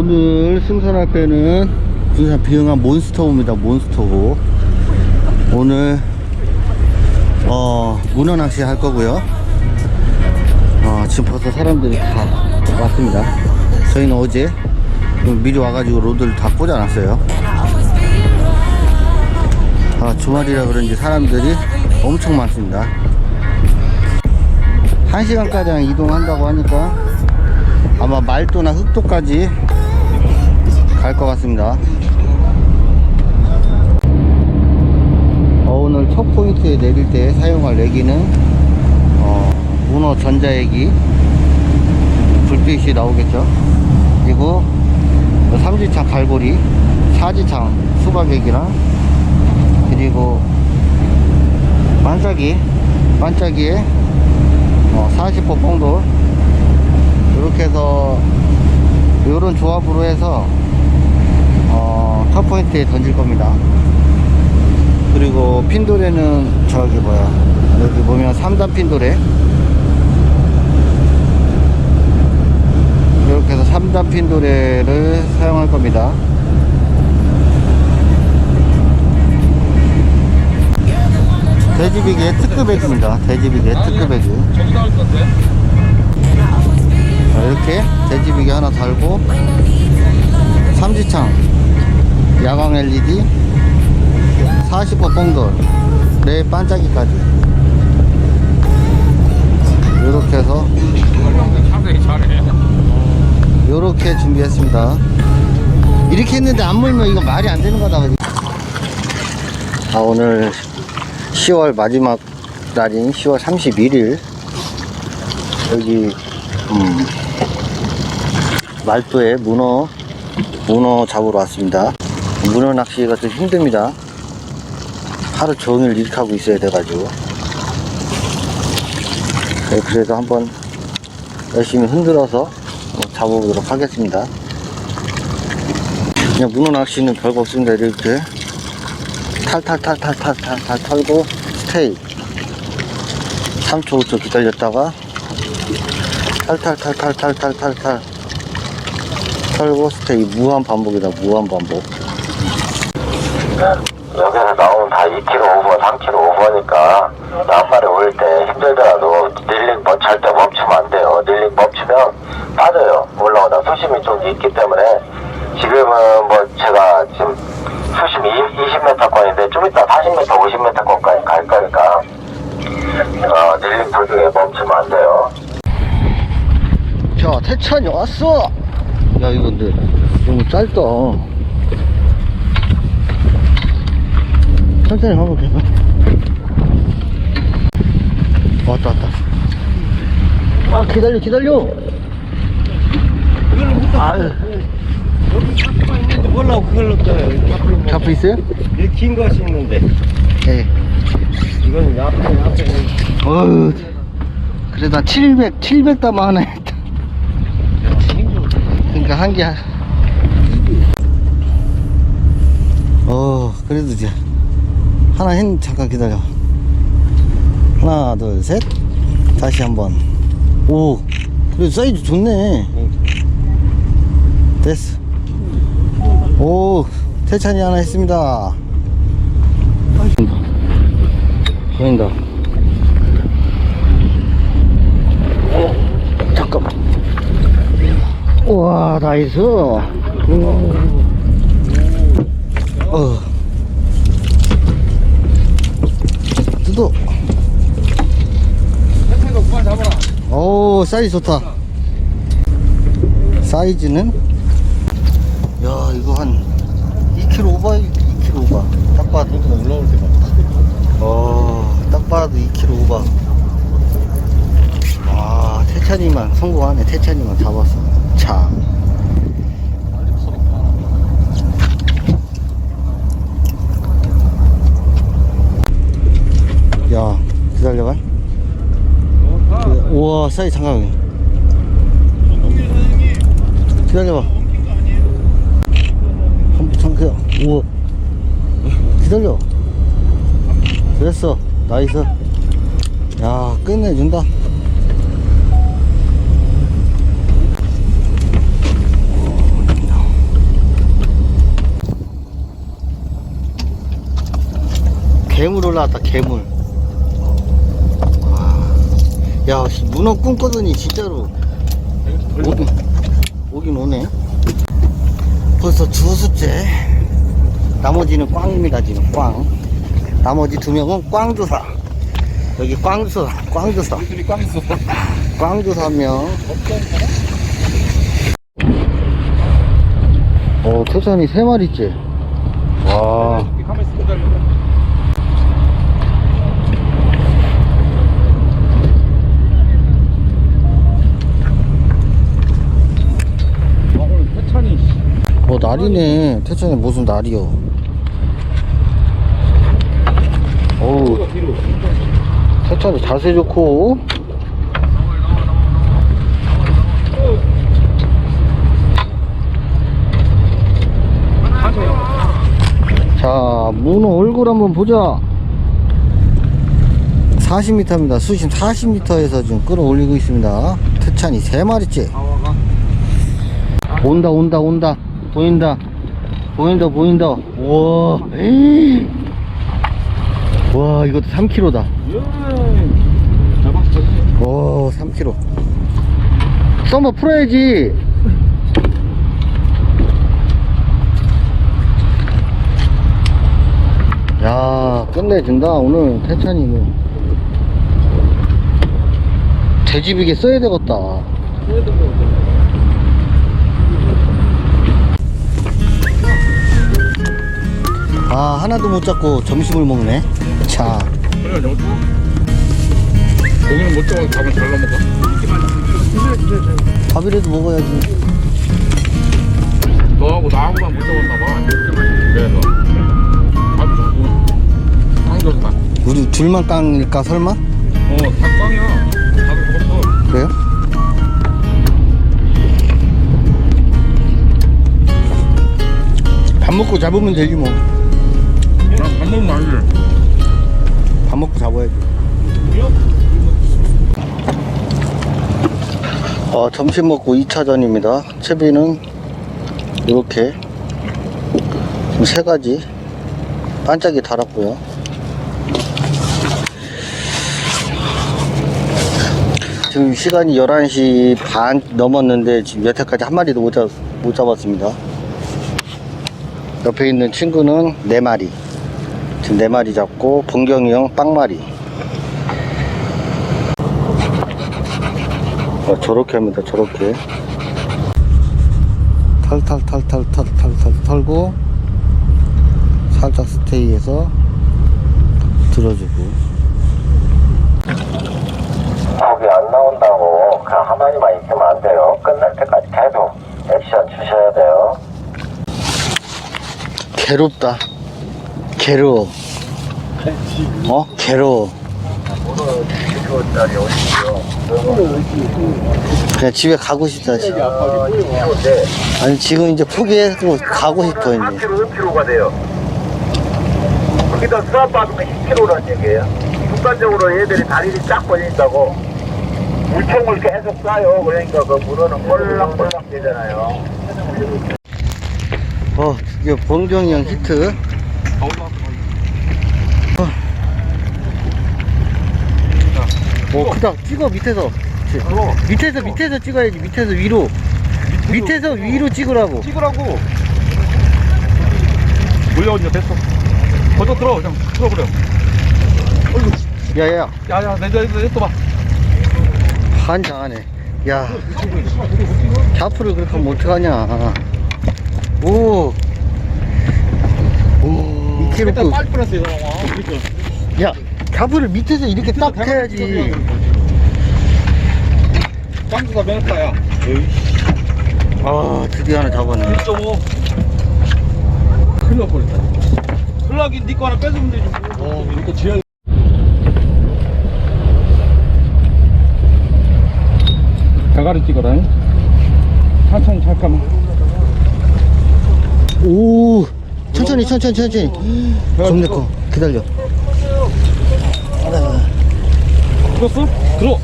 오늘 승선할 배는 군산 비영한 몬스터호입니다. 몬스터호. 오늘 어 문어 낚시 할 거고요. 어 지금 벌써 사람들이 다 왔습니다. 저희는 어제 미리 와가지고 로드를 다 꽂아놨어요. 아 주말이라 그런지 사람들이 엄청 많습니다. 한 시간가량 이동한다고 하니까 아마 말도나 흑도까지 갈 것 같습니다. 어, 오늘 첫 포인트에 내릴 때 사용할 애기는 어, 문어 전자애기 불빛이 나오겠죠. 그리고 삼지창 갈고리, 사지창 수박애기랑 그리고 반짝이, 반짝이에 어, 40호 뽕돌 이렇게 해서 이런 조합으로 해서 어, 첫 포인트에 던질 겁니다. 그리고 핀도레는 저기 뭐야 여기 보면 3단 핀도레 이렇게 해서 3단 핀도레를 사용할 겁니다. 돼지비계 특급액입니다. 돼지비계 특급액이. 이렇게 돼지비계 하나 달고 삼지창 야광 LED 40호 뽕돌 내 반짝이까지. 이렇게 해서. 이렇게 준비했습니다. 이렇게 했는데 안 물면 이거 말이 안 되는 거다 아 오늘 10월 마지막 날인 10월 31일. 여기 음, 말도에 문어 문어 잡으러 왔습니다 문어 낚시가 좀 힘듭니다. 하루 종일 이렇게 하고 있어야 돼가지고. 네, 그래도 한번 열심히 흔들어서 어, 잡아보도록 하겠습니다. 그냥 문어 낚시는 별거 없습니다 이렇게. 탈탈탈탈탈탈탈 털고 스테이. 3초 5초 기다렸다가 탈탈탈탈탈탈탈탈 털고 스테이. 무한 반복이다 무한 반복 여기서 나오면 다 2km 오버, 3km 오버니까 앞발에 올 때 힘들더라도 릴링 멈, 절대 멈추면 안 돼요. 릴링 멈추면 빠져요. 올라오다 수심이 좀 있기 때문에 지금은 뭐 제가 지금 수심 20m권인데 좀 이따 40m, 50m권까지 갈 거니까 어, 릴링 도중에 멈추면 안 돼요. 자 태찬이 왔어 야 이거 근데 너무 짧다 천천히 한번 해봐 왔다 왔다. 아 기다려 기다려. 아유. 몰라 그걸로 떠요. 잡혀 있어요? 긴 것이 있는데. 예. 이건 앞에 앞에. 어휴. 그래도 한 700, 700담아 하나 했다. 그러니까 한개 어 그래도 이제 하나 했 잠깐 기다려. 하나 둘 셋. 다시 한번. 오. 그래도 사이즈 좋네. 됐어. 오 태찬이 하나 했습니다. 보인다. 어, 잠깐만. 우와 나이스. 어 잡아라. 오 사이즈 좋다. 사이즈는? 야 이거 한 2kg 오버 2kg 오버. 딱 봐도. 올라올 때 봐. 어, 딱 봐도 2kg 오버. 와 태찬이만 성공하네. 태찬이만 잡았어 참 야 기다려봐. 우와 사이 장난 기다려봐. 한번 참게요 우와. 기다려. 됐어. 나이스. 야 끝내준다. 어, 괴물 올라왔다 괴물. 야 씨, 문어 꿈꾸더니 진짜로 오긴, 오긴 오네. 벌써 두 수째. 나머지는 꽝입니다 지금 꽝. 나머지 두 명은 꽝주사. 여기 꽝주사 우리 꽝수. 꽝주사 한 명. 어 태산이 세 마리째. 와 해찬이 어 날이네. 태천이 무슨 날이요 어우. 태천이 자세 좋고. 자 문어 얼굴 한번 보자. 40m입니다. 수심 40m에서 지금 끌어올리고 있습니다. 태찬이 세마리째 온다 온다 온다. 보인다. 보인다 보인다. 우와. 에이. 와 이것도 3kg다. 잡았어. 와 3kg 썸머 풀어야지. 야 끝내준다. 오늘 태찬이는 돼지비게 써야 되겠다 아 하나도 못 잡고 점심을 먹네 자 그래. 고기는 못 잡아서 밥은 잘 넘어가. 밥이라도 먹어야지 너하고 나하고만 못 잡았나 봐. 그래서. 밥이 좋고. 다. 우리 둘만 깡일까 설마? 어, 다 꽝이야. 다들 잡았어. 그래요? 밥 먹고 잡으면 되지 뭐. 먹으면 안 돼. 밥 먹고 잡아야지. 어, 점심 먹고 2차전입니다. 채비는 이렇게 지금 세 가지 반짝이 달았고요. 지금 시간이 11시 반 넘었는데 지금 여태까지 한 마리도 못, 잡, 못 잡았습니다. 옆에 있는 친구는 네마리 지금 네 마리 잡고 본경이 형 빵마리 어, 저렇게 합니다 저렇게 탈탈탈탈탈탈탈 털고 살짝 스테이해서 들어주고 거기 안 나온다고 그냥 한 마리만 있으면 안 돼요. 끝날 때까지 계속 액션 주셔야 돼요. 괴롭다 괴로워 어? 괴로워 그냥 집에 가고 싶다 지금 아니 지금 이제 포기해서 가고 싶어 이제 4kg, 5kg가 돼요. 거기다 수압 받으면 10kg란 얘기예요. 순간적으로 얘들이 다리를 쫙 벌린다고 물총을 계속 쏴요. 그러니까 그 물어는 꼴랑꼴랑 되잖아요. 어 드디어 봉경이 형 히트 어. 오 크다. 찍어 밑에서. 밑에서 밑에서 찍어야지. 밑에서 위로. 밑에서 위로 찍으라고. 찍으라고. 몰려오니까 됐어. 먼저 들어, 그냥. 들어버려. 야야. 야야, 내자, 내자, 봐. 환장하네. 야. 샤프를 그렇게 하면 어떡하냐. 오 오, 2kg 빨리 끊었어, 이거. 야, 샤프를 밑에서 이렇게 딱 해야지. 꽝수가 매너다야. 아, 드디어 하나 잡았네. 1.5. 큰일 날 뻔했다. 흘러긴 니거 하나 뺏으면 되지. 어, 이거 지하. 대가리 찍어라. 천천히 잠깐만. 오, 천천히, 천천히, 천천히. 좀 내꺼, 기다려. 들었어? 들어.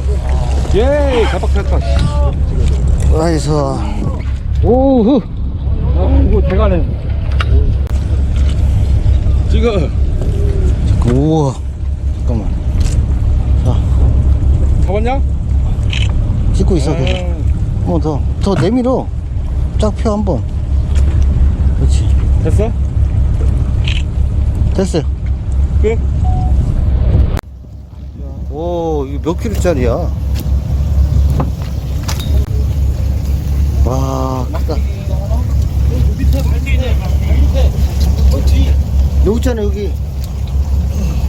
예, 자박했다. 나이스. 오후. 아이고 대가네. 지금 우와. 잠깐만. 자, 잡았냐? 찍고 있어, 계속. 아, 한번 더. 더 내밀어. 쫙 펴, 한 번. 그렇지. 됐어? 됐어요. 끝? 오, 이거 몇 킬로짜리야? 와, 크다. 여기 있잖아, 여기.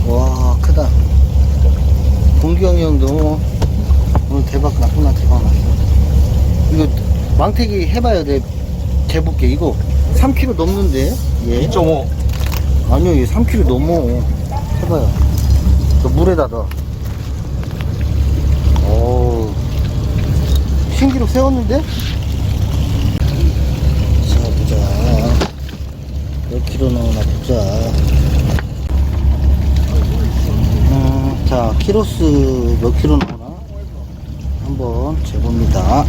와, 크다. 공경이 형도 오늘 대박 났구나, 대박 났어. 이거 망태기 해봐야 돼. 재볼게. 이거 3kg 넘는데? 얘? 2.5 아니요, 얘 3kg 넘어. 해봐요. 저 물에다 넣어. 오. 신기록 세웠는데? 자, 보자. 몇 킬로 나오나 보자. 음, 자, 키로수 몇 킬로 나오나? 한번 재봅니다.